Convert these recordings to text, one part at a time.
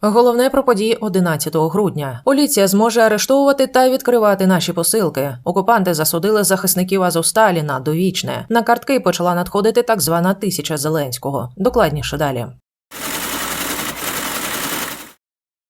Головне про події 11 грудня. Поліція зможе арештовувати та відкривати наші посилки. Окупанти засудили захисників Азовсталі на довічне. На картки почала надходити так звана тисяча Зеленського. Докладніше далі.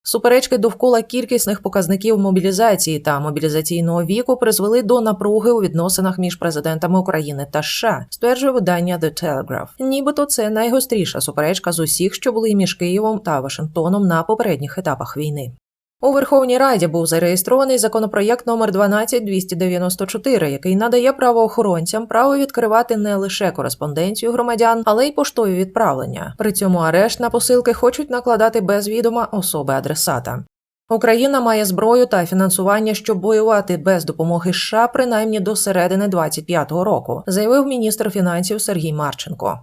Суперечки довкола кількісних показників мобілізації та мобілізаційного віку призвели до напруги у відносинах між президентами України та США, стверджує видання The Telegraph. Нібито це найгостріша суперечка з усіх, що були між Києвом та Вашингтоном на попередніх етапах війни. У Верховній Раді був зареєстрований законопроєкт номер 12294, який надає правоохоронцям право відкривати не лише кореспонденцію громадян, але й поштові відправлення. При цьому арешт на посилки хочуть накладати без відома особи адресата. Україна має зброю та фінансування, щоб воювати без допомоги США принаймні до середини 25-го року, заявив міністр фінансів Сергій Марченко.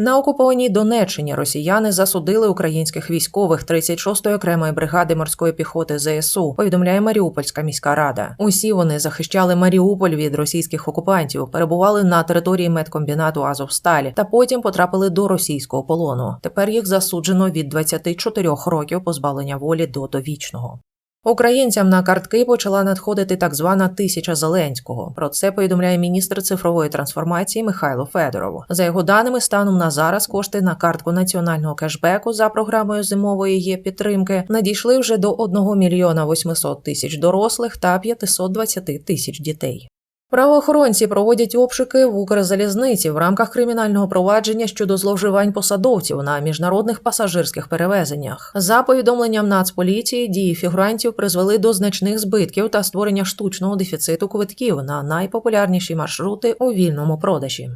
На окупованій Донеччині росіяни засудили українських військових 36-ї окремої бригади морської піхоти ЗСУ. Повідомляє Маріупольська міська рада. Усі вони захищали Маріуполь від російських окупантів, перебували на території медкомбінату Азовсталі та потім потрапили до російського полону. Тепер їх засуджено від 24 років позбавлення волі до довічного. Українцям на картки почала надходити так звана тисяча Зеленського. Про це повідомляє міністр цифрової трансформації Михайло Федоров. За його даними, станом на зараз кошти на картку національного кешбеку за програмою зимової є підтримки надійшли вже до 1 мільйона 800 тисяч дорослих та 520 тисяч дітей. Правоохоронці проводять обшуки в Укрзалізниці в рамках кримінального провадження щодо зловживань посадовців на міжнародних пасажирських перевезеннях. За повідомленням Нацполіції, дії фігурантів призвели до значних збитків та створення штучного дефіциту квитків на найпопулярніші маршрути у вільному продажі.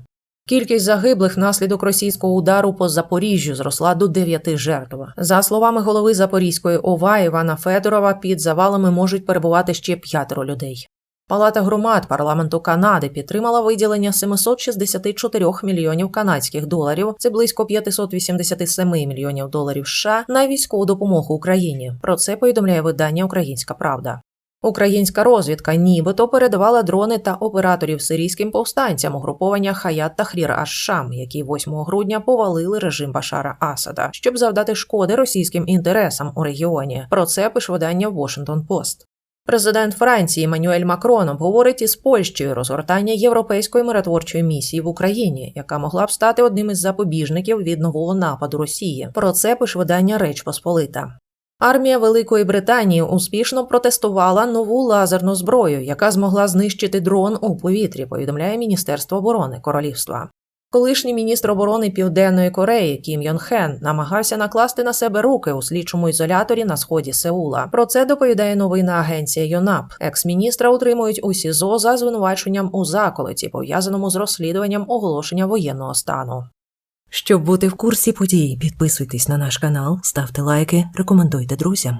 Кількість загиблих внаслідок російського удару по Запоріжжю зросла до 9 жертв. За словами голови Запорізької ОВА Івана Федорова, під завалами можуть перебувати ще п'ятеро людей. Палата громад парламенту Канади підтримала виділення 764 мільйонів канадських доларів, це близько 587 мільйонів доларів США на військову допомогу Україні. Про це повідомляє видання Українська Правда. Українська розвідка нібито передавала дрони та операторів сирійським повстанцям угруповання Хаят та Хрір Аш-Шам, які 8 грудня повалили режим Башара Асада, щоб завдати шкоди російським інтересам у регіоні. Про це пише видання Washington Post. Президент Франції Манюель Макрон обговорить із Польщею розгортання європейської миротворчої місії в Україні, яка могла б стати одним із запобіжників від нового нападу Росії. Про це пише видання Реч Посполита. Армія Великої Британії успішно протестувала нову лазерну зброю, яка змогла знищити дрон у повітрі. Повідомляє Міністерство оборони Королівства. Колишній міністр оборони Південної Кореї Кім Йон Хен намагався накласти на себе руки у слідчому ізоляторі на сході Сеула. Про це доповідає новина агенція ЮНАП. Екс-міністра утримують у СІЗО за звинуваченням у заколоті, пов'язаному з розслідуванням оголошення воєнного стану. Щоб бути в курсі подій, підписуйтесь на наш канал, ставте лайки, рекомендуйте друзям.